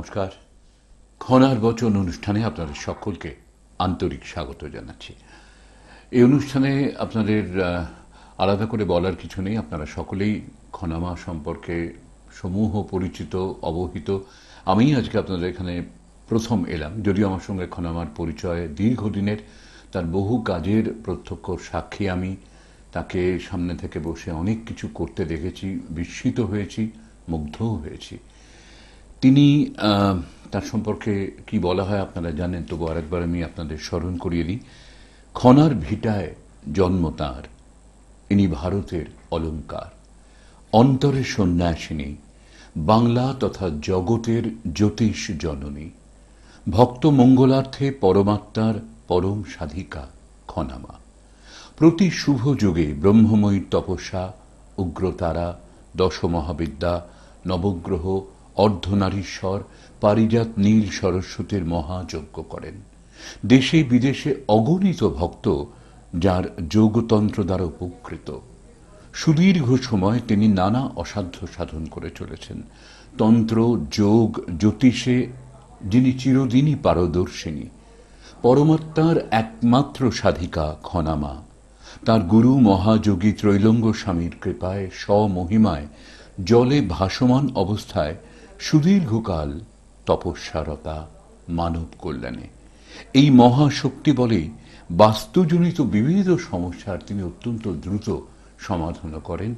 নমস্কার। খনার বচন অনুষ্ঠানে আপনাদের সকলকে আন্তরিক স্বাগত জানাচ্ছি। এই অনুষ্ঠানে আপনাদের আলাদা করে বলার কিছু নেই। আপনারা সকলেই খনামা সম্পর্কে সমূহ পরিচিত, অবহিত। আমি আজকে আপনাদের এখানে প্রথম এলাম। যদিও আমার সঙ্গে খনামার পরিচয় দীর্ঘদিনের, তার বহু কাজের প্রত্যক্ষ সাক্ষী আমি। তাকে সামনে থেকে বসে অনেক কিছু করতে দেখেছি, বিস্মিত হয়েছি, মুগ্ধও হয়েছি। তিনি তার সম্পর্কে কি বলা হয় আপনারা জানেন, তবু আরেকবার আমি আপনাদের স্মরণ করিয়ে দিই। খনার ভিটায় জন্ম তাঁর, ইনি ভারতের অলঙ্কার। অন্তরে সন্ন্যাসিনী, বাংলা তথা জগতের জ্যোতিষ জননী। ভক্ত মঙ্গলার্থে পরমাত্মার পরম সাধিকা খনামা প্রতি শুভ যুগে ব্রহ্মময়ীর তপস্যা, উগ্রতারা, দশমহাবিদ্যা, নবগ্রহ অর্ধনারীশ্বর, পারিজাত নীল সরস্বতীর মহাযজ্ঞ করেন। দেশে বিদেশে অগণিত ভক্ত যার যোগতন্ত্র দ্বারা উপকৃত। সুদীর্ঘ সময় তিনি নানা অসাধ্য সাধন করে চলেছেন। তন্ত্র, যোগ, জ্যোতিষে যিনি চিরদিনই পারদর্শিনী, পরমাত্মার একমাত্র সাধিকা খনামা তার গুরু মহাযোগী ত্রৈলঙ্গ স্বামীর কৃপায় স্বমহিমায় জলে ভাসমান অবস্থায় সুদীর্ঘকাল তপস্যারতা মানব কল্যাণে। এই মহাশক্তি বলেই বাস্তুজনিত বিবিধ সমস্যার তিনি অত্যন্ত দ্রুত সমাধান করেন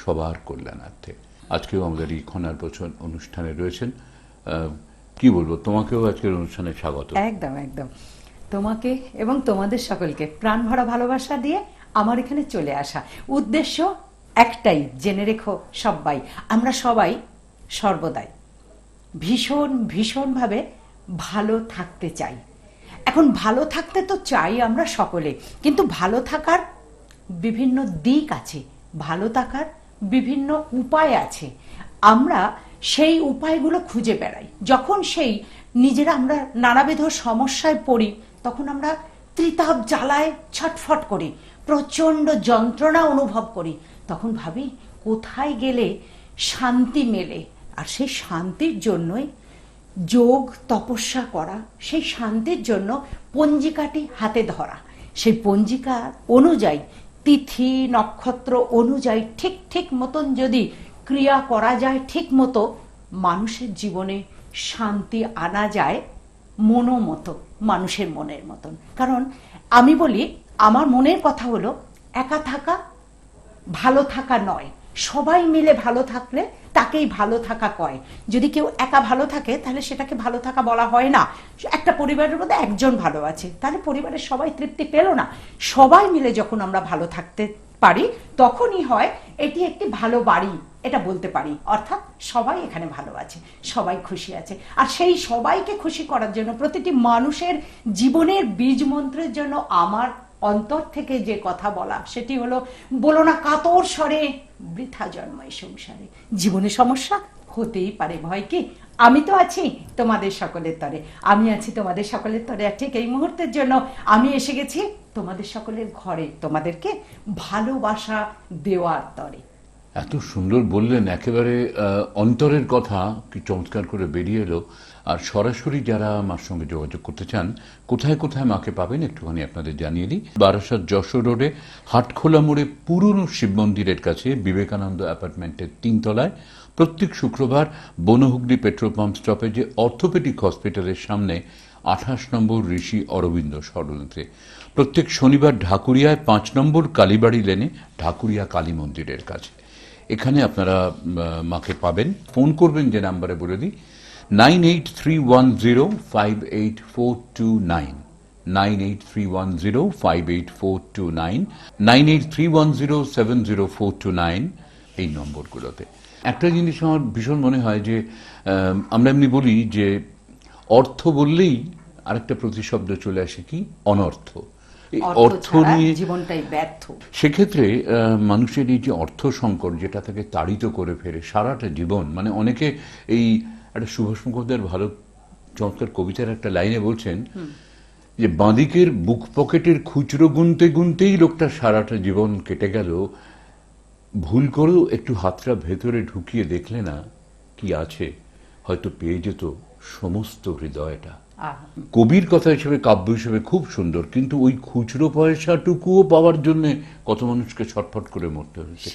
সবার কল্যাণার্থে। আজকেও আমাদের এই খনার বচন অনুষ্ঠানে রয়েছেন কি বলব, তোমাকেও আজকের অনুষ্ঠানে স্বাগত। একদম একদম। তোমাকে এবং তোমাদের সকলকে প্রাণ ভরা ভালোবাসা দিয়ে আমার এখানে চলে আসা। উদ্দেশ্য একটাই, জেনে রেখো সবাই। আমরা সবাই সর্বদাই ভীষণ, ভীষণভাবে ভালো থাকতে চাই। এখন ভালো থাকতে তো চাই আমরা সকলে, কিন্তু ভালো থাকার বিভিন্ন দিক আছে, ভালো থাকার বিভিন্ন উপায় আছে। আমরা সেই উপায়গুলো খুঁজে বেড়াই। যখন সেই নিজেরা আমরা নানাবিধ সমস্যায় পড়ি, তখন আমরা ত্রিতাপ জ্বালায় ছটফট করি, প্রচণ্ড যন্ত্রণা অনুভব করি। তখন ভাবি, কোথায় গেলে শান্তি মেলে? আর সেই শান্তির জন্যই যোগ, তপস্যা করা, সেই শান্তির জন্য পঞ্জিকাটি হাতে ধরা। সেই পঞ্জিকা অনুযায়ী, তিথি, নক্ষত্র অনুযায়ী ঠিক ঠিক মতন যদি ক্রিয়া করা যায় ঠিক মতো, মানুষের জীবনে শান্তি আনা যায় মনো মতো মানুষের মনের মতন। কারণ আমি বলি, আমার মনের কথা হলো, একা থাকা ভালো থাকা নয়। সবাই মিলে ভালো থাকলে তাকেই ভালো থাকা কয়। যদি কেউ একা ভালো থাকে, তাহলে সেটাকে ভালো থাকা বলা হয় না। একটা পরিবারের মধ্যে একজন ভালো আছে, তাহলে পরিবারের সবাই তৃপ্তি পেল না। সবাই মিলে যখন আমরা ভালো থাকতে পারি, তখনই হয় এটি একটি ভালো বাড়ি, এটা বলতে পারি। অর্থাৎ সবাই এখানে ভালো আছে, সবাই খুশি আছে। আর সেই সবাইকে খুশি করার জন্য প্রতিটি মানুষের জীবনের বীজ মন্ত্রের জন্য আমার অন্তর থেকে যে কথা বলা, সেটি হলো, বলো না কাতর স্বরে, বৃথা জন্ম এই সংসারে। জীবনে সমস্যা হতেই পারে, ভয় কি? আমি তো আছি তোমাদের সকলের তরে। আমি আছি তোমাদের সকলের তরে, আর ঠিক এই মুহূর্তের জন্য আমি এসে গেছি তোমাদের সকলের ঘরে, তোমাদেরকে ভালোবাসা দেওয়ার তরে। এত সুন্দর বললেন, একেবারে অন্তরের কথা, কি চমৎকার করে বেরিয়ে এলো। আর সরাসরি যারা আমার সঙ্গে যোগাযোগ করতে চান, কোথায় কোথায় মাকে পাবেন একটুখানি আপনাদের জানিয়ে দিই। বারাসাত যশোর রোডে, হাটখোলা মোড়ে পুরনো শিব মন্দিরের কাছে বিবেকানন্দ অ্যাপার্টমেন্টের তিনতলায় প্রত্যেক শুক্রবার বনহুগলি পেট্রোল পাম্প স্টপেজে অর্থোপেডিক হসপিটালের সামনে আঠাশ নম্বর ঋষি অরবিন্দ সরণিতে প্রত্যেক শনিবার ঢাকুরিয়ায় পাঁচ নম্বর কালীবাড়ি লেনে ঢাকুরিয়া কালী মন্দিরের কাছে। এখানে আপনারা মাকে পাবেন। ফোন করবেন যে নাম্বারে বলে দিই। Nine eight three one zero five eight four two nine nine eight three one zero five eight four two nine nine eight three one zero seven zero four two nine এই নম্বরগুলোতে। একটা জিনিস আমার ভীষণ মনে হয় যে আমরা এমনি বলি যে অর্থ বললেই আরেকটা প্রতিশব্দ চলে আসে কি? অনর্থ। এই অর্থ নিয়ে জীবনটাই ব্যর্থ। সেক্ষেত্রে মানুষের এই যে অর্থ সংকট যেটা তাকে তাড়িত করে ফেলে সারাটা জীবন মানে অনেকে এই একটা সুভাষ মুখোপাধ্যায়ের ভালো চমৎকার কবিতার একটা লাইনে বলছেন যে বাঁদিকের বুক পকেটের খুচরো গুনতে গুনতেই লোকটা সারাটা জীবন কেটে গেল। ভুল করেও একটু হাতটা ভেতরে ঢুকিয়ে দেখলে না কি আছে। হয়তো পেয়ে যেত সমস্ত হৃদয়টা। কবির কথা হিসেবে কাব্য হিসেবে খুব সুন্দর কিন্তু ওই খুচরো পয়সাটুকুও পাওয়ার জন্য কত মানুষকে ছটফট করে মরতে হয়েছে।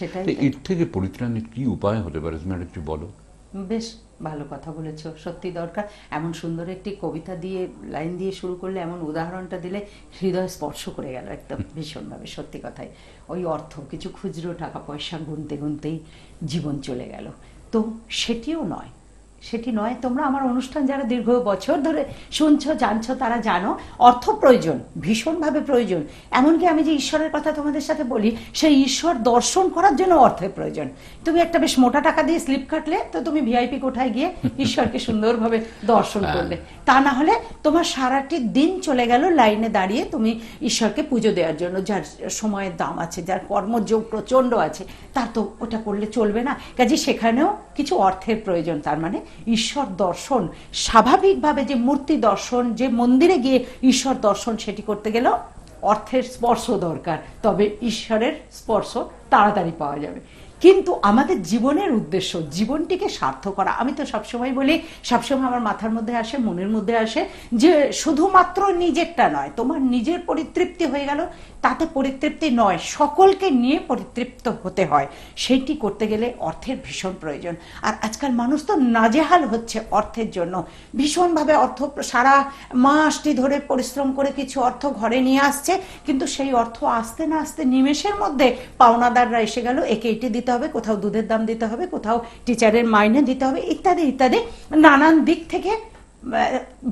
এর থেকে পরিত্রাণের কি উপায় হতে পারে? তুমি একটু বলো। বেশ ভালো কথা বলেছ সত্যি দরকার। এমন সুন্দর একটি কবিতা দিয়ে লাইন দিয়ে শুরু করলে এমন উদাহরণটা দিলে হৃদয় স্পর্শ করে গেল একদম ভীষণভাবে সত্যি কথাই। ওই অর্থ কিছু খুচরো টাকা পয়সা গুনতে গুনতেই জীবন চলে গেল। তো সেটিও নয় সেটি নয় তোমরা আমার অনুষ্ঠান যারা দীর্ঘ বছর ধরে শুনছো জানছো তারা জানো অর্থ প্রয়োজন ভীষণভাবে প্রয়োজন। এমনকি আমি যে ঈশ্বরের কথা তোমাদের সাথে বলি সেই ঈশ্বর দর্শন করার জন্য অর্থের প্রয়োজন। তুমি একটা বেশ মোটা টাকা দিয়ে স্লিপ কাটলে তো তুমি ভিআইপি কোঠায় গিয়ে ঈশ্বরকে সুন্দরভাবে দর্শন করলে। তা না হলে তোমার সারাটি দিন চলে গেল লাইনে দাঁড়িয়ে তুমি ঈশ্বরকে পুজো দেওয়ার জন্য। যার সময়ের দাম আছে যার কর্মযোগ প্রচণ্ড আছে তার তো ওটা করলে চলবে না। কাজে সেখানেও কিছু অর্থের প্রয়োজন তার মানে ঈশ্বর দর্শন, স্বাভাবিকভাবে যে মূর্তি দর্শন, যে মন্দিরে গিয়ে ঈশ্বর দর্শন সেটি করতে গেলেও অর্থের স্পর্শ দরকার, তবে ঈশ্বরের স্পর্শ তাড়াতাড়ি পাওয়া যাবে। কিন্তু আমাদের জীবনের উদ্দেশ্য, জীবনটিকে সার্থ করা আমি তো সবসময় বলি, সবসময় আমার মাথার মধ্যে আসে, মনের মধ্যে আসে, যে শুধুমাত্র নিজেরটা নয়, তোমার নিজের পরিতৃপ্তি হয়ে গেল, তাতে পরিতৃপ্তি নয়, সকলকে নিয়ে পরিতৃপ্ত হতে হয়, সেটি করতে গেলে অর্থের ভীষণ প্রয়োজন। আর আজকাল মানুষ তো নাজেহাল হচ্ছে অর্থের জন্য। ভীষণভাবে অর্থ, সারা মাসটি ধরে পরিশ্রম করে কিছু অর্থ ঘরে নিয়ে আসছে, কিন্তু সেই অর্থ আসতে না আসতে নিমেষের মধ্যে পাওনাদাররা এসে গেল, একে এটি দিতে হবে কোথাও দুধের দাম দিতে হবে কোথাও টিচারের মাইনে দিতে হবে ইত্যাদি ইত্যাদি। নানান দিক থেকে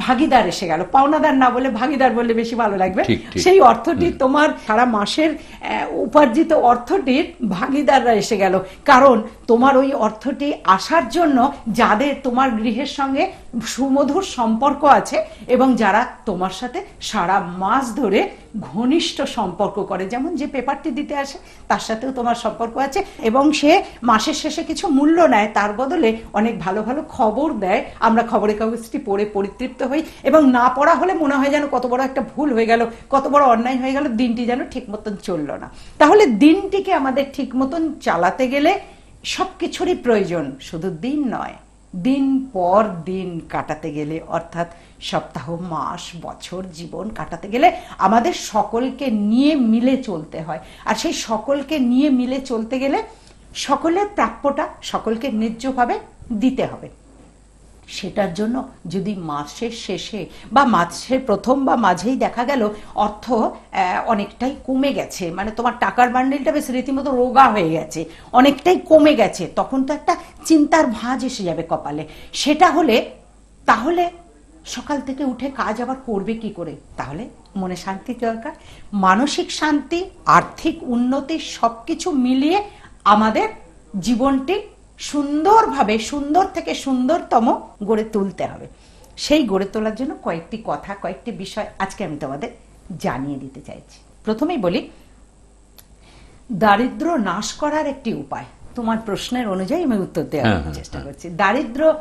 ভাগিদার এসে গেল। পাওনাদার না বলে ভাগিদার বললে বেশি ভালো লাগবে। সেই অর্থটি তোমার সারা মাসের উপার্জিত অর্থটির ভাগিদাররা এসে গেল। কারণ তোমার ওই অর্থটি আসার জন্য যাদের তোমার গৃহের সঙ্গে সুমধুর সম্পর্ক আছে এবং যারা তোমার সাথে সারা মাস ধরে ঘনিষ্ঠ সম্পর্ক করে, যেমন যে পেপারটি দিতে আসে, তার সাথেও তোমার সম্পর্ক আছে এবং সে মাসের শেষে কিছু মূল্য নেয়, তার বদলে অনেক ভালো ভালো খবর দেয়। আমরা খবরের কাগজটি পড়ে পরিতৃপ্ত হই এবং না পড়া হলে মনে হয় যেন কত বড় একটা ভুল হয়ে গেল, কত বড় অন্যায় হয়ে গেল, দিনটি যেন ঠিক মতন চলল না। তাহলে দিনটিকে আমাদের ঠিক মতন চালাতে গেলে সব কিছুরই প্রয়োজন, শুধু দিন নয়। দিন পর দিন কাটাতে গেলে, অর্থাৎ সপ্তাহ, মাস, বছর, জীবন কাটাতে গেলে আমাদের সকলকে নিয়ে মিলে চলতে হয়। আর সেই সকলকে নিয়ে মিলে চলতে গেলে সকলের প্রাপ্যটা সকলকে ন্যায্যভাবে দিতে হবে। সেটার জন্য যদি মাসের শেষে বা মাসের প্রথম বা মাঝেই দেখা গেল, অর্থ অনেকটাই কমে গেছে। মানে তোমার টাকার বান্ডেলটা বেশ রীতিমতো রোগা হয়ে গেছে। অনেকটাই কমে গেছে। তখন তো একটা চিন্তার ভাঁজ এসে যাবে কপালে। সেটা হলে, তাহলে সকাল থেকে উঠে কাজ আবার করবে কি করে? তাহলে মনে শান্তি দরকার। মানসিক শান্তি, আর্থিক উন্নতি সবকিছু মিলিয়ে আমাদের জীবনটি সুন্দরভাবে সুন্দর থেকে সুন্দরতম গড়ে তুলতে হবে। সেই গড়ে তোলার জন্য কয়েকটি কথা কয়েকটি বিষয় আজকে আমি তোমাদের জানিয়ে দিতে চাইছি। প্রথমেই বলি দারিদ্র নাশ করার একটি উপায়। তোমার প্রশ্নের অনুযায়ী আমি উত্তর দেওয়ার হ্যাঁ, হ্যাঁ, চেষ্টা করছি। দারিদ্র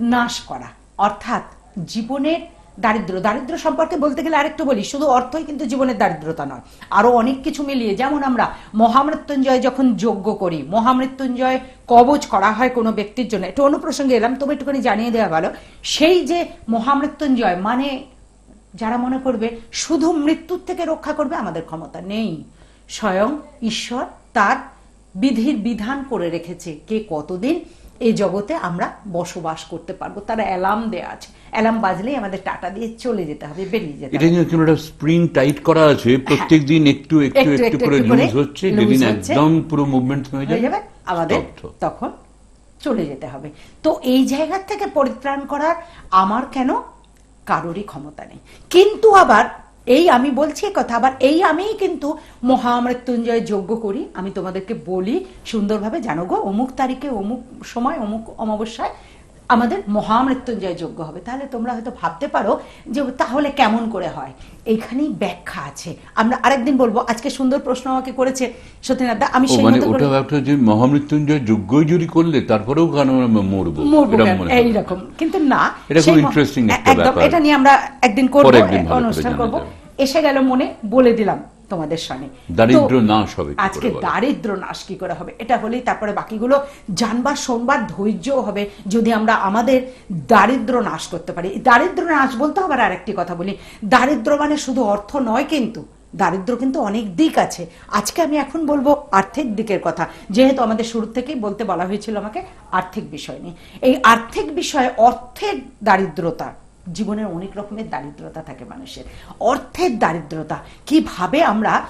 নাশ করা অর্থাৎ জীবনের দারিদ্র দারিদ্র সম্পর্কে বলতে গেলে আরেকটু বলি, শুধু অর্থই কিন্তু জীবনের দারিদ্রতা নয়, আরও অনেক কিছু মিলিয়ে, যেমন আমরা মহামৃত্যুঞ্জয় যখন যজ্ঞ করি, মহামৃত্যুঞ্জয় কবচ করা হয় কোনো ব্যক্তির জন্য, একটু অন্য প্রসঙ্গে এলাম, তবে একটুখানি জানিয়ে দেওয়া ভালো, সেই যে মহামৃত্যুঞ্জয় মানে যারা মনে করবে শুধু মৃত্যুর থেকে রক্ষা করবে, আমাদের ক্ষমতা নেই, স্বয়ং ঈশ্বর তার বিধির বিধান করে রেখেছে, কে কতদিন এই জগতে আমরা বসবাস করতে পারব, তারা অ্যালার্ম দেয়া আছে। অ্যালার্ম বাজলেই আমাদের টাটা দিয়ে চলে যেতে হবে বেরিয়ে যেতে এটা যেন একটা স্প্রিং টাইট করা আছে প্রত্যেক দিন একটু একটু একটু করে লুজ হচ্ছে যেদিন একদম পুরো মুভমেন্ট হয়ে হয়ে যাবে আমাদের তখন চলে যেতে হবে। তো এই জায়গা থেকে পরিত্রাণ করার আমার কেন কারোরই ক্ষমতা নেই। কিন্তু আবার এই আমি বলছি কথা আবার এই আমিই কিন্তু মহামৃত্যুঞ্জয় যজ্ঞ করি। আমি তোমাদেরকে বলি সুন্দরভাবে জানো গো অমুক তারিখে অমুক সময় অমুক অমাবস্যায় আমাদের মহামৃত্যুঞ্জয় যোগ্য হবে। তাহলে তোমরা হয়তো ভাবতে পারো যে তাহলে কেমন করে হয়? এইখানেই ব্যাখ্যা আছে। আমরা আরেকদিন বলব আজকে সুন্দর প্রশ্ন আমাকে করেছে সত্যিনাথ দা আমি সেই মানে মতো ওটা একটা যে মহামৃত্যুঞ্জয় যজ্ঞই যদি করলে তারপরেও কেন আমরা মরবো। এইরকম কিন্তু না এটা খুব একদম এটা নিয়ে আমরা একদিন করব অনুষ্ঠান করব। এসে গেল মনে বলে দিলাম। তোমাদের সঙ্গে দারিদ্র নাশ হবে কি করে আজকে দারিদ্র নাশ কি করে হবে? এটা হলেই তারপরে বাকিগুলো জানবার শোনবার ধৈর্য হবে যদি আমরা আমাদের দারিদ্র নাশ করতে পারি। দারিদ্র নাশ বলতে হবে আর আরেকটি কথা বলি। দারিদ্র মানে শুধু অর্থ নয় কিন্তু দারিদ্র কিন্তু অনেক দিক আছে। আজকে আমি এখন বলব আর্থিক দিকের কথা। যেহেতু আমাদের শুরু থেকেই বলতে বলা হয়েছিল আমাকে আর্থিক বিষয় নিয়ে। এই আর্থিক বিষয়ে অর্থের দারিদ্রতা জীবনের অনেক রকমের দারিদ্রতা থাকে মানুষের। অর্থের দারিদ্রতা কীভাবে আমরা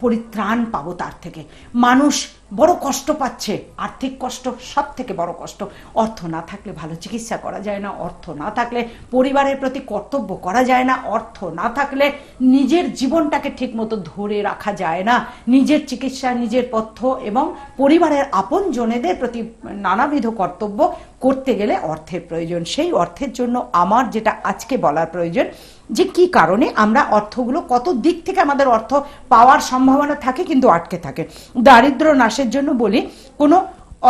পরিত্রাণ পাবো তার থেকে। মানুষ বড় কষ্ট পাচ্ছে, আর্থিক কষ্ট সব থেকে বড় কষ্ট। অর্থ না থাকলে ভালো চিকিৎসা করা যায় না, অর্থ না থাকলে পরিবারের প্রতি কর্তব্য করা যায় না, অর্থ না থাকলে নিজের জীবনটাকে ঠিকমতো ধরে রাখা যায় না। নিজের চিকিৎসা, নিজের পথ্য এবং পরিবারের আপন জনেদের প্রতি নানাবিধ কর্তব্য করতে গেলে অর্থের প্রয়োজন। সেই অর্থের জন্য আমার যেটা আজকে বলার প্রয়োজন যে কি কারণে আমরা অর্থগুলো, কত দিক থেকে আমাদের অর্থ পাওয়ার সম্ভাবনা থাকে কিন্তু আটকে থাকে। দারিদ্র নাশের জন্য বলি, কোনো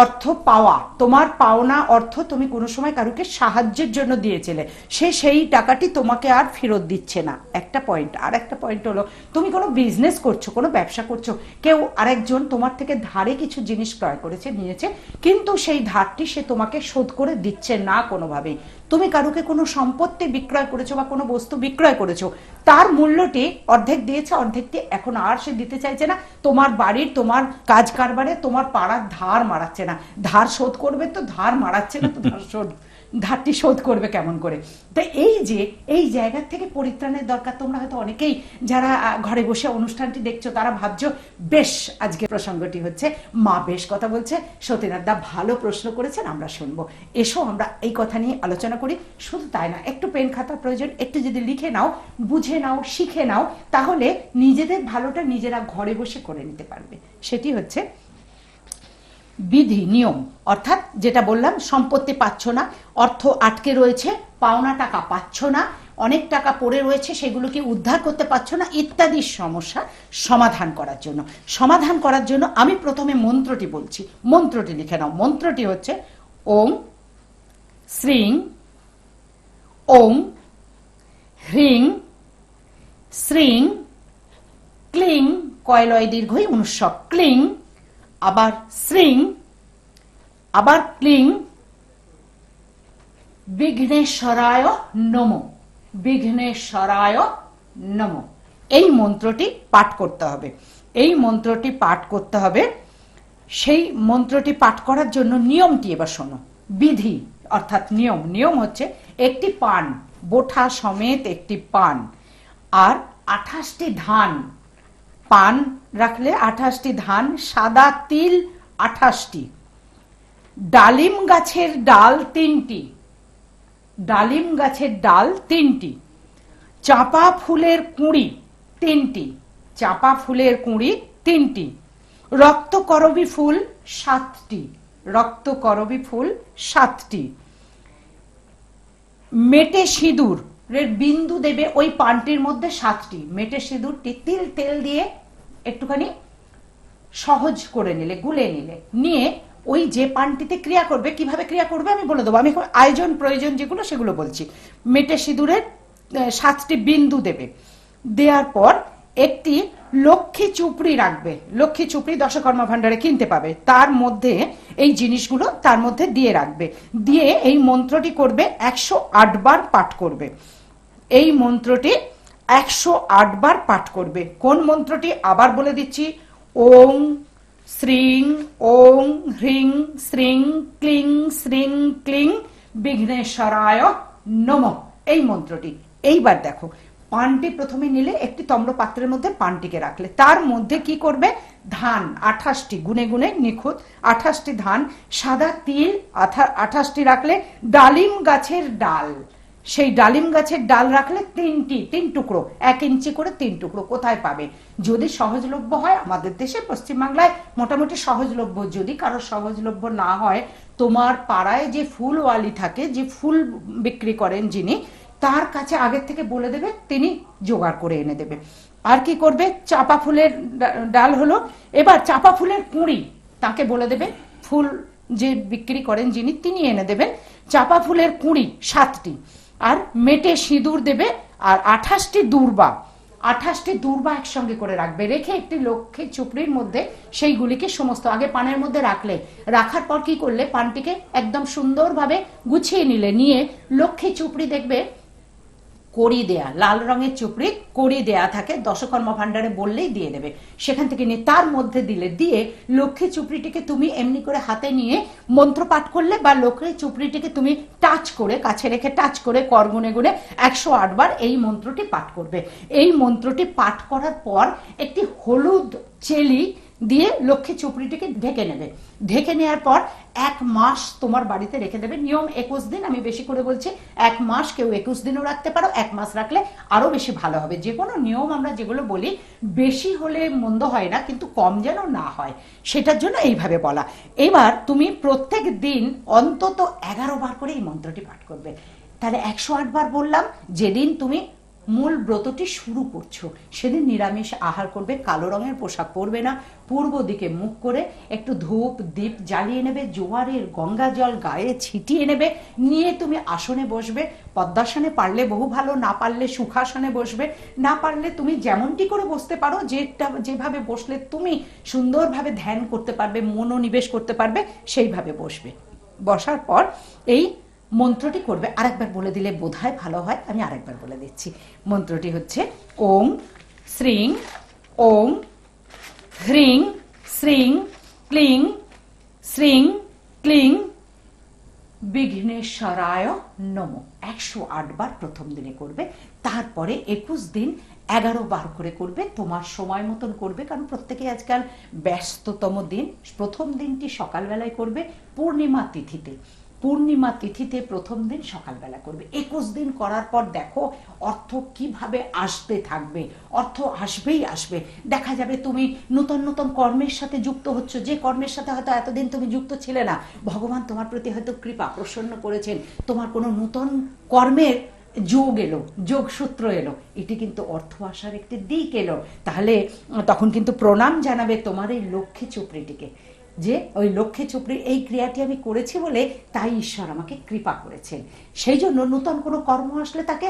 অর্থ পাওয়া, তোমার পাওনা অর্থ তুমি কোনো সময় কারুকে সাহায্যের জন্য দিয়েছিলে, সে সেই টাকাটি তোমাকে আর ফেরত দিচ্ছে না। একটা পয়েন্ট আর একটা পয়েন্ট হলো, তুমি কোনো বিজনেস করছ, কোনো ব্যবসা করছ, কেউ আরেকজন তোমার থেকে ধারে কিছু জিনিস ক্রয় করেছে, নিয়েছে, কিন্তু সেই ধারটি সে তোমাকে শোধ করে দিচ্ছে না কোনোভাবেই। তুমি কারুকে কোনো সম্পত্তি বিক্রয় করেছ বা কোনো বস্তু বিক্রয় করেছ, তার মূল্যটি অর্ধেক দিয়েছে, অর্ধেকটি এখন আর সে দিতে চাইছে না। তোমার বাড়ির, তোমার কাজ কারবারে, তোমার পাড়ার ধার মারাচ্ছে না। ধার শোধ করবে তো ধার মারাচ্ছে না তো ধার শোধ ধারটি শোধ করবে কেমন করে? তো এই যে, এই জায়গা থেকে পরিত্রাণের দরকার, তোমরা হয়তো অনেকেই যারা ঘরে বসে অনুষ্ঠানটি দেখছ, তারা ভাবছ, বেশ, আজকে প্রসঙ্গটি হচ্ছে মা বেশ কথা বলছে, সতীনাথ দা ভালো প্রশ্ন করেছেন, আমরা শুনব। এসো, আমরা এই কথা নিয়ে আলোচনা করি। শুধু তাই না, একটু পেন খাতার প্রয়োজন, একটু যদি লিখে নাও, বুঝে নাও, শিখে নাও, তাহলে নিজেদের ভালোটা নিজেরা ঘরে বসে করে নিতে পারবে। সেটি হচ্ছে বিধি, নিয়ম। অর্থাৎ যেটা বললাম, সম্পত্তি পাচ্ছ না, অর্থ আটকে রয়েছে, পাওনা টাকা পাচ্ছ না, অনেক টাকা পড়ে রয়েছে, সেগুলোকে উদ্ধার করতে পারছ না, ইত্যাদি সমস্যা সমাধান করার জন্য। সমাধান করার জন্য আমি প্রথমে মন্ত্রটি বলছি। মন্ত্রটি লিখে নাও। মন্ত্রটি হচ্ছে, ওম শ্রীং, ওম হ্রিং, শ্রীং, ক্লিং, কয়লয় দীর্ঘই অনুস্বর ক্লিং আবার শ্রিং, আবার ক্লিং, বিঘ্নেশ্বরায় নম বিঘ্নেশ্বরায় নম। এই মন্ত্রটি পাঠ করতে হবে। এই মন্ত্রটি পাঠ করতে হবে। সেই মন্ত্রটি পাঠ করার জন্য নিয়মটি এবার শোনো। বিধি, অর্থাৎ নিয়ম। নিয়ম হচ্ছে একটি পান, বোঠা সমেত একটি পান। আর আঠাশটি ধান পান রাখলে আঠাশটি ধান, সাদা তিল আঠাশটি। ডালিম গাছের ডাল তিনটি। ডালিম গাছের ডাল তিনটি। চাপা ফুলের কুঁড়ি তিনটি। চাপা ফুলের কুঁড়ি তিনটি। রক্তকরবী ফুল সাতটি। রক্তকরবী ফুল সাতটি। মেটে সিঁদুর বিন্দু দেবে ওই পানটির মধ্যে সাতটি। মেটে সিঁদুরটি তিল তেল দিয়ে একটুখানি সহজ করে নিলে, গুলে নিলে। নিয়ে ওই যে পানটিতে ক্রিয়া করবে, কীভাবে ক্রিয়া করবে আমি বলে দেবো। আমি এখন আয়োজন, প্রয়োজন যেগুলো সেগুলো বলছি। মেটে সিঁদুরের সাতটি বিন্দু দেবে। দেওয়ার পর একটি লক্ষ্মী চুপড়ি রাখবে। লক্ষ্মী চুপড়ি দশকর্মা ভাণ্ডারে কিনতে পাবে। তার মধ্যে এই জিনিসগুলো তার মধ্যে দিয়ে রাখবে। দিয়ে এই মন্ত্রটি করবে, একশো বার পাঠ করবে। এই মন্ত্রটি একশো আট বার পাঠ করবে। কোন মন্ত্রটি? আবার বলে দিচ্ছি, ওং, শ্রীং, ওং, হ্রিং, শ্রীং, ক্লিং শ্রীং, ক্লিং, বিঘ্নেশ্বরায় নম। এই মন্ত্রটি। এইবার দেখো, পানটি প্রথমে নিলে একটি তম্র পাত্রের মধ্যে পানটিকে রাখলে। তার মধ্যে কি করবে? ধান, আঠাশটি গুনে গুনে নিখুঁত। আঠাশটি ধান, সাদা তিল আঠা- আঠাশটি রাখলে ডালিম গাছের ডাল। সেই ডালিম গাছের ডাল রাখলে তিনটি, তিন টুকরো, এক ইঞ্চি করে তিন টুকরো কোথায় পাবে? যদি সহজলভ্য হয়, আমাদের দেশে পশ্চিমবাংলায় মোটামুটি সহজলভ্য। যদি কারও সহজলভ্য না হয়, তোমার পাড়ায় যে ফুলওয়ালি থাকে, যে ফুল বিক্রি করেন যিনি, তার কাছে আগের থেকে বলে দেবে, তিনি জোগাড় করে এনে দেবে। আর কি করবে? চাপা ফুলের ডাল হলো, এবার চাপা ফুলের কুঁড়ি, তাকে বলে দেবে, ফুল যে বিক্রি করেন যিনি, তিনি এনে দেবেন। চাপা ফুলের কুঁড়ি সাতটি। আর মেটে সিঁদুর দেবে আর আঠাশটি দূর্বা। আঠাশটি দূর্বা একসঙ্গে করে রাখবে। রেখে একটি লক্ষ্মী চুপড়ির মধ্যে সেইগুলিকে সমস্ত আগে পানের মধ্যে রাখলে। রাখার পর কি করলে? পানটিকে একদম সুন্দরভাবে গুছিয়ে নিলে। নিয়ে লক্ষ্মী চুপড়ি দেখবে কড়ি দেয়া, লাল রঙের চুপড়ি করি দেয়া থাকে, দশকর্মা ভান্ডারে বললেই দিয়ে দেবে। সেখান থেকে নিয়ে তার মধ্যে দিলে দিয়ে লক্ষ্মী চুপড়িটিকে তুমি এমনি করে হাতে নিয়ে মন্ত্র পাঠ করলে বা লক্ষ্মী চুপড়িটিকে তুমি টাচ করে, কাছে রেখে টাচ করে কর গুনে গুনে একশো আটবার এই মন্ত্রটি পাঠ করবে। এই মন্ত্রটি পাঠ করার পর একটি হলুদ চেলি দিয়ে লক্ষ্মী চুপড়িটিকে ঢেকে নেবে। ঢেকে নেওয়ার পর এক মাস তোমার বাড়িতে রেখে দেবে। নিয়ম একুশ দিন, আমি বেশি করে বলছি, এক মাস কেউ একুশ দিনও রাখতে পারো, এক মাস রাখলে আরও বেশি ভালো হবে। যে কোনো নিয়ম আমরা যেগুলো বলি, বেশি হলে মন্দ হয় না, কিন্তু কম যেন না হয়, সেটার জন্য এইভাবে বলা। এবার তুমি প্রত্যেক দিন অন্তত এগারো বার করে এই মন্ত্রটি পাঠ করবে। তাহলে একশো আট বার বললাম, যেদিন তুমি মূল ব্রতটি শুরু করছ। সেদিন নিরামিষ আহার করবে, কালো রঙের পোশাক পরবে না। পূর্ব দিকে মুখ করে একটু ধূপ, দীপ জ্বালিয়ে নেবে, জোয়ারের গঙ্গা জল গায়ে ছিটিয়ে নেবে। নিয়ে তুমি আসনে বসবে। পদ্মাসনে পারলে বহু ভালো, না পারলে সুখাসনে বসবে। না পারলে তুমি যেমনটি করে বসতে পারো, যেটা, যেভাবে বসলে তুমি সুন্দরভাবে ধ্যান করতে পারবে মনোনিবেশ করতে পারবে, সেইভাবে বসবে। বসার পর এই মন্ত্রটি করবে, আরেকবার বলে দিলে বোধহয় ভালো হয়, আমি আরেকবার বলে দিচ্ছি। মন্ত্রটি হচ্ছে ওং শ্রীং ওং হ্রিং, শ্রিং, ক্লিং শ্রিং, ক্লিং, বিঘ্নেশ্বরায় নম। একশো আটবার প্রথম দিনে করবে, তারপরে একুশ দিন এগারো বার করে করবে, তোমার সময় মতন করবে, কারণ প্রত্যেকে আজকাল ব্যস্ততম দিন। প্রথম দিনটি সকালবেলায় করবে, পূর্ণিমা তিথিতে। পূর্ণিমা তিথিতে প্রথম দিন সকালবেলা করবে। একুশ দিন করার পর দেখো অর্থ কীভাবে আসতে থাকবে, অর্থ আসবেই আসবে। দেখা যাবে তুমি নতুন নতুন কর্মের সাথে যুক্ত হচ্ছ, যে কর্মের সাথে হয়তো এতদিন তুমি যুক্ত ছিলে না। ভগবান তোমার প্রতি হয়তো কৃপা প্রসন্ন করেছেন। তোমার কোনো নতুন কর্মের যোগ এলো, যোগসূত্র এলো। এটি কিন্তু অর্থ আসার একটি দিক এলো। তাহলে তখন কিন্তু প্রণাম জানাবে তোমার এই লক্ষ্মী চুপড়িটিকে। যে ওই লক্ষ্মী চুপড়ির এই ক্রিয়াটি আমি করেছি বলে তাই ঈশ্বর আমাকে কৃপা করেছেন। সেই জন্য নূতন কোনো কর্ম আসলে তাকে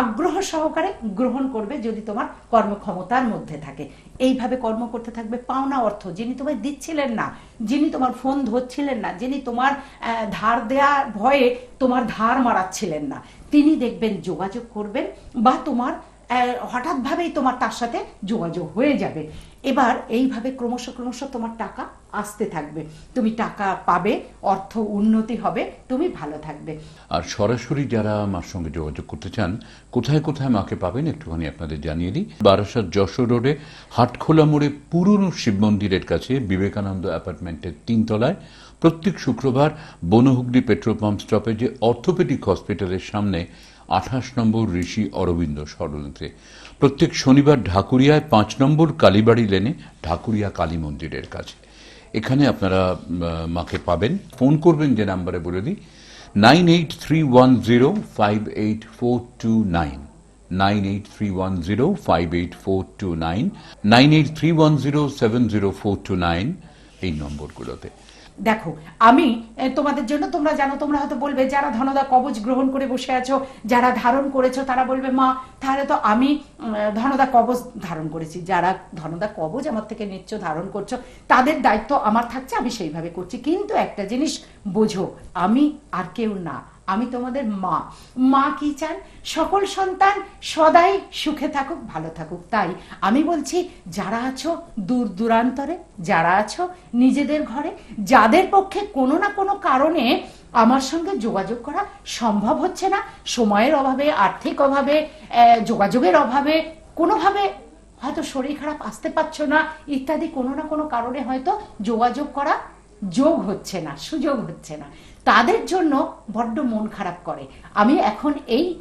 আগ্রহ সহকারে গ্রহণ করবে যদি তোমার কর্মক্ষমতার মধ্যে থাকে। এইভাবে কর্ম করতে থাকবে পাওনা অর্থ। যিনি তোমায় দিচ্ছিলেন না, যিনি তোমার ফোন ধরছিলেন না, যিনি তোমার ধার দেওয়ার ভয়ে তোমার ধার মারাচ্ছিলেন না, তিনি দেখবেন যোগাযোগ করবেন বা তোমার হঠাৎভাবেই তোমার তার সাথে যোগাযোগ হয়ে যাবে। এবার এইভাবে ক্রমশ ক্রমশ তোমার টাকা আসতে থাকবে। তুমি টাকা পাবে, অর্থ উন্নতি হবে, তুমি ভালো থাকবে। আর সরাসরি যারা আমার সঙ্গে যোগাযোগ করতে চান, কোথায় কোথায় মাকে পাবেন একটুখানি আপনাদের জানিয়ে দিই। বারাসাত যশোর রোডে, হাটখোলা মোড়ে পুরনো শিব মন্দিরের কাছে বিবেকানন্দ অ্যাপার্টমেন্টের তিনতলায় প্রত্যেক শুক্রবার বনহুগলি পেট্রোল পাম্প স্টপেজে অর্থোপেডিক হসপিটালের সামনে আঠাশ নম্বর ঋষি অরবিন্দ সরণিতে প্রত্যেক শনিবার ঢাকুরিয়ায় পাঁচ নম্বর কালীবাড়ি লেনে ঢাকুরিয়া কালী মন্দিরের কাছে। এখানে আপনারা মাকে পাবেন। ফোন করবেন যে নাম্বারে বলে দিই। Nine eight three one zero five eight four two nine. Nine eight three one zero five eight four two nine. Nine eight three one zero seven zero four two nine এই নম্বরগুলোতে। দেখো, আমি তোমাদের জন্য তোমরা জানো, তোমরা হয়তো বলবে, যারা ধনদা কবচ গ্রহণ করে বসে আছো, যারা ধারণ করেছ, তারা বলবে, মা, তাহলে তো আমি ধনদা কবচ ধারণ করেছি। যারা ধনদা কবচ আমার থেকে নিচ্ছ, ধারণ করছ, তাদের দায়িত্ব আমার থাকছে, আমি সেইভাবে করছি। কিন্তু একটা জিনিস বোঝো, আমি আর কেউ না। আমি তোমাদের মা। মা কি চান? সকল সন্তান সদাই সুখে থাকুক, ভালো থাকুক। তাই আমি বলছি, যারা আছো দূর দূরান্তরে, যারা আছো নিজেদের ঘরে, যাদের পক্ষে কোনো না কোনো কারণে আমার সঙ্গে যোগাযোগ করা সম্ভব হচ্ছে না, সময়ের অভাবে, আর্থিক অভাবে যোগাযোগের অভাবে, কোনোভাবে হয়তো শরীর খারাপ আসতে পারছ না, ইত্যাদি কোনো না কোনো কারণে হয়তো যোগাযোগ করা যোগ হচ্ছে না, সুযোগ হচ্ছে না। তাদের জন্য বড্ড মন খারাপ করে। আমি এখন এই,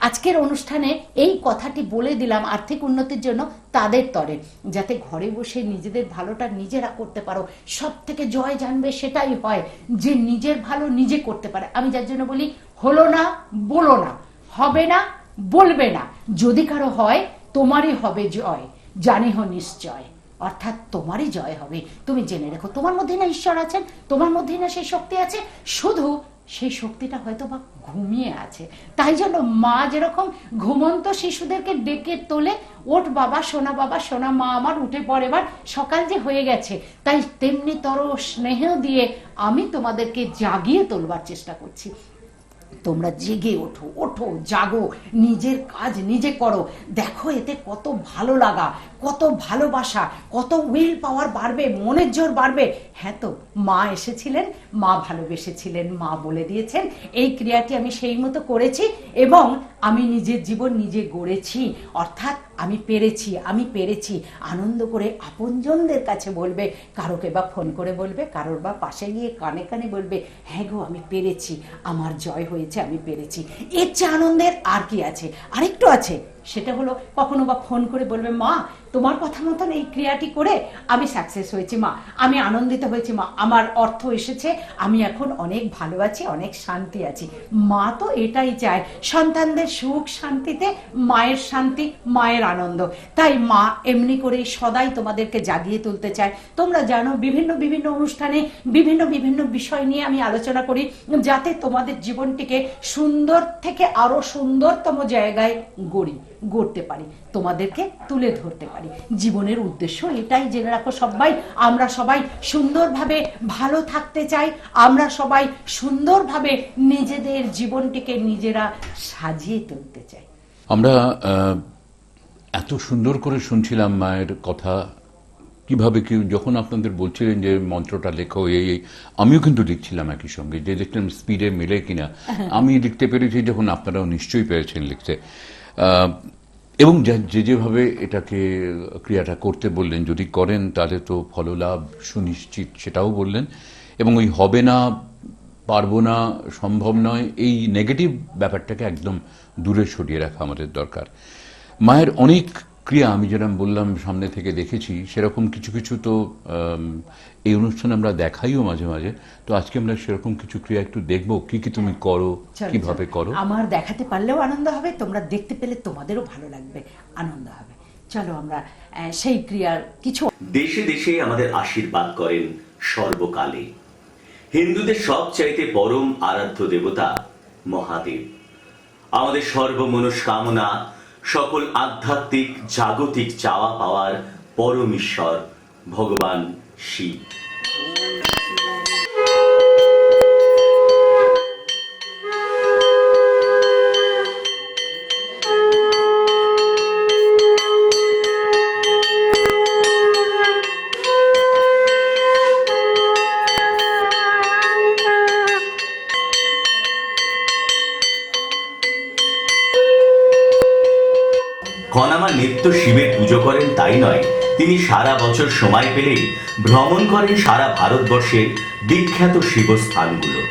আজকের অনুষ্ঠানে এই কথাটি বলে দিলাম আর্থিক উন্নতির জন্য তাদের তরে, যাতে ঘরে বসে নিজেদের ভালোটা নিজেরা করতে পারো। সব থেকে জয় জানবে সেটাই হয় যে নিজের ভালো নিজে করতে পারে। আমি যার জন্য বলি, হলো না, বলো না, হবে না, বলবে না। যদি কারও হয়, তোমারই হবে জয় জানি জানিহ নিশ্চয়। অর্থাৎ তোমারই জয় হবে। তুমি জেনে রেখো, তোমার মধ্যে না ঈশ্বর আছেন, তোমার মধ্যে না সেই শক্তি আছে, শুধু সেই শক্তিটা হয়তো বা ঘুমিয়ে আছে। তাই জন্য মা যেরকম ঘুমন্ত শিশুদেরকে ডেকে তোলে, ওট বাবা, সোনা বাবা, সোনা মা আমার উঠে পড়ে এবার সকাল যে হয়ে গেছে, তাই তেমনি তর স্নেহ দিয়ে আমি তোমাদেরকে জাগিয়ে তোলবার চেষ্টা করছি। তোমরা জেগে ওঠো ওঠো, জাগো, নিজের কাজ নিজে করো। দেখো এতে কত ভালো লাগা, কত ভালোবাসা, কত উইল পাওয়ার বাড়বে, মনের জোর বাড়বে। হ্যাঁ তো, মা এসেছিলেন, মা ভালোবেসেছিলেন, মা বলে দিয়েছেন, এই ক্রিয়াটি আমি সেই মতো করেছি এবং আমি নিজের জীবন নিজে গড়েছি। অর্থাৎ আমি পেরেছি আমি পেরেছি। আনন্দ করে আপনজনদের কাছে বলবে, কারোকে বা ফোন করে বলবে, কারোর বা পাশে গিয়ে কানে কানে বলবে হ্যাঁ গো, আমি পেরেছি, আমার জয় হয়েছে। আমি পেরেছি। এর চেয়ে আনন্দের আর কি আছে? আরেকটু আছে। সেটা হলো কখনো বা ফোন করে বলবে, মা, তোমার কথা মতন এই ক্রিয়াটি করে আমি সাকসেস হয়েছি, মা। আমি আনন্দিত হয়েছি, মা। আমার অর্থ এসেছে। আমি এখন অনেক ভালো আছি, অনেক শান্তি আছি। মা তো এটাই চায়। সন্তানদের সুখ শান্তিতে মায়ের শান্তি, মায়ের আনন্দ। তাই মা এমনি করেই সদাই তোমাদেরকে জাগিয়ে তুলতে চায়। তোমরা জানো, বিভিন্ন বিভিন্ন অনুষ্ঠানে বিভিন্ন বিভিন্ন বিষয় নিয়ে আমি আলোচনা করি, যাতে তোমাদের জীবনটিকে সুন্দর থেকে আরও সুন্দরতম জায়গায় গড়ি। গড়তে পারি তোমাদেরকে তুলে ধরতে পারি। জীবনের উদ্দেশ্য এটাই জেনে রাখো সবাই আমরা সবাই সুন্দরভাবে ভালো থাকতে চাই আমরা সবাই সুন্দরভাবে নিজেদের জীবনটিকে নিজেরা সাজিয়ে তুলতে চাই। আমরা এত সুন্দর করে শুনছিলাম মায়ের কথা কীভাবে কি যখন আপনাদের বলছিলেন যে মন্ত্রটা লেখো এই এই আমিও কিন্তু লিখছিলাম একই সঙ্গে যে লিখলাম স্পিডে মিলে কিনা। আমি লিখতে পেরেছি যখন আপনারাও নিশ্চয়ই পেরেছেন লিখতে। এবং যে যেভাবে এটাকে ক্রিয়াটা করতে বললেন, যদি করেন তাহলে তো ফললাভ সুনিশ্চিত সেটাও বললেন। এবং ওই হবে না, পারব না, সম্ভব নয়, এই নেগেটিভ ব্যাপারটাকে একদম দূরে সরিয়ে রাখা আমাদের দরকার। মায়ের অনেক ক্রিয়া আমি যেরকম বললাম সামনে থেকে দেখেছি, সেরকম কিছু কিছু তো এই অনুষ্ঠানে আমরা দেখাইও মাঝে মাঝে। তো আজকে আমরা সেরকম কিছু ক্রিয়া একটু দেখব। কি কি তুমি করো? কীভাবে করো? আমার দেখাতে পারলেও আনন্দ হবে তোমরা দেখতে পেলে তোমাদেরও ভালো লাগবে আনন্দ হবে। চলো আমরা সেই ক্রিয়ার কিছু দেশে দেশে আমাদের আশীর্বাদ করেন সর্বকালে। হিন্দুদের সবচাইতে পরম আরাধ্য দেবতা মহাদেব। আমাদের সর্বমনস্কামনা সকল আধ্যাত্মিক জাগতিক চাওয়া পাওয়ার পরম ঈশ্বর ভগবান শিব তিনি সারা বছর সময় পেলেই ভ্রমণ করেন সারা ভারতবর্ষের বিখ্যাত শিবস্থানগুলো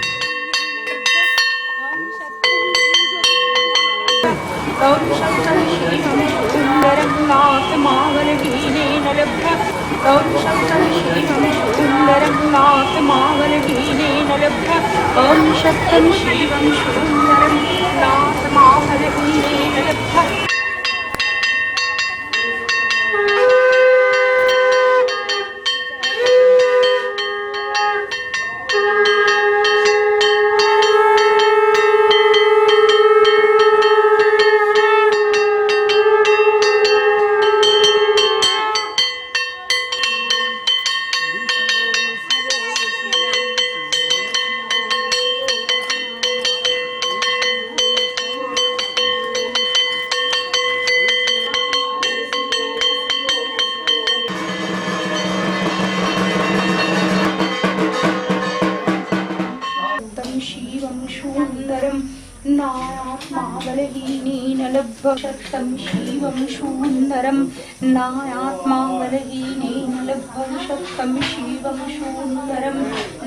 सुन्दरं नाथमावलगीनेन लब्ध कौशलं शिवं सुन्दरं नाथमावलगीनेन लब्ध ॐ शक्तं शिवं सुन्दरं नाथमावलगीनेन लब्ध नायात्माबलहीनेन लभ्यशक्तं शिवं शून्नरं नायात्माबलहीनेन लभ्यशक्तं शिवं शून्नरं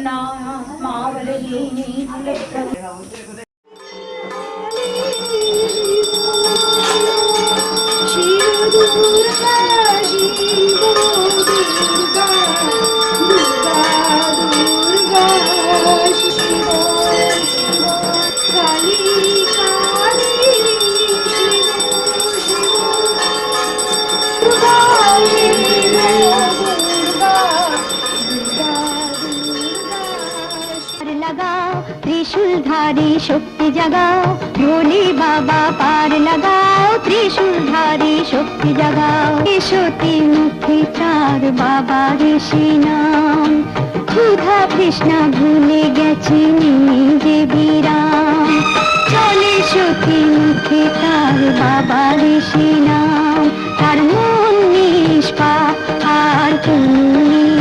नायात्माबलहीनेन लभ्य Shiva Durga, Shiva Durga. ত্রিশূল ধারী শক্তি জাগাও। ভোলে বাবা পার লাগাও। ত্রিশূল ধারী শক্তি জাগাও। সতী মুখে চার বাবা ঋষি নাম। ক্ষুধা তৃষ্ণা ভুলে গেছে নিজে বিরাম। চলে সতী মুখে তার বাবা ঋষি নাম। তার মন নিষ্পাপ, আর কোনো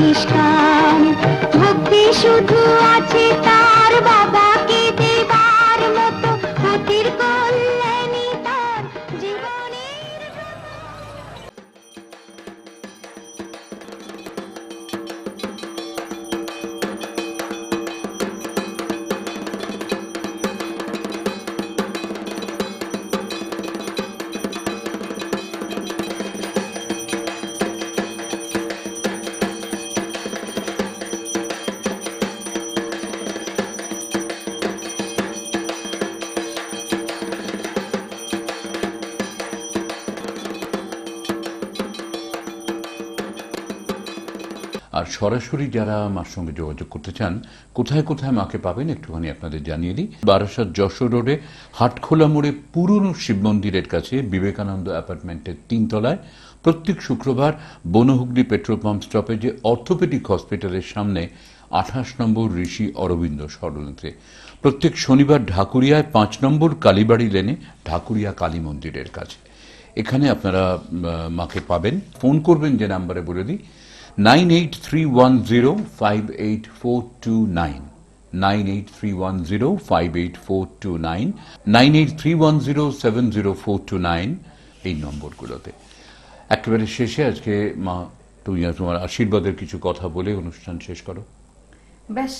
নিষ্কাম। ভক্তি শুধু আছে তার আর সরাসরি যারা মার সঙ্গে যোগাযোগ করতে চান, কোথায় কোথায় মাকে পাবেন একটুখানি আপনাদের জানিয়ে দিই। বারাসাত যশোর রোডে, হাটখোলা মোড়ে পুরনো শিব মন্দিরের কাছে বিবেকানন্দ অ্যাপার্টমেন্টের তিনতলায় প্রত্যেক শুক্রবার বনহুগলি পেট্রোল পাম্প স্টপেজে অর্থোপেডিক হসপিটালের সামনে আঠাশ নম্বর ঋষি অরবিন্দ সরণিতে প্রত্যেক শনিবার ঢাকুরিয়ায় পাঁচ নম্বর কালীবাড়ি লেনে ঢাকুরিয়া কালী মন্দিরের কাছে। এখানে আপনারা মাকে পাবেন। ফোন করবেন যে নাম্বারে বলে দিই nine eight three one zero five eight four two nine nine eight three one zero five eight four two nine nine eight three one zero seven zero four two nine এই নম্বরগুলোতে। একেবারে শেষে আজকে মা, তুমি তোমার আশীর্বাদের কিছু কথা বলে অনুষ্ঠান শেষ করো। ব্যাস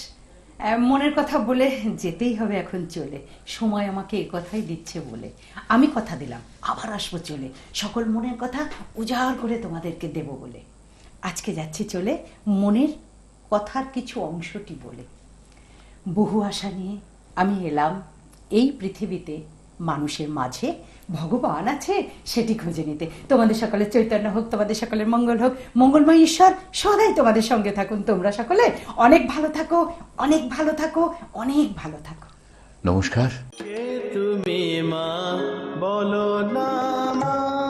মনের কথা বলে যেতেই হবে এখন চলে। সময় আমাকে এ কথাই দিচ্ছে বলে। আমি কথা দিলাম, আবার আসব চলে। সকল মনের কথা উজাড় করে তোমাদেরকে দেব বলে। আজকে যাচ্ছি চলে মনের কথার কিছু অংশটি বলে। বহু আশা নিয়ে আমি এলাম এই পৃথিবীতে মানুষের মাঝে। ভগবান আছে সেটি খুঁজে নিতে। তোমাদের সকলের চৈতন্য হোক তোমাদের সকলের মঙ্গল হোক মঙ্গলময় ঈশ্বর সদাই তোমাদের সঙ্গে থাকুন। তোমরা সকলে অনেক ভালো থাকো অনেক ভালো থাকো অনেক ভালো থাকো। নমস্কার। তুমি মা? বলো না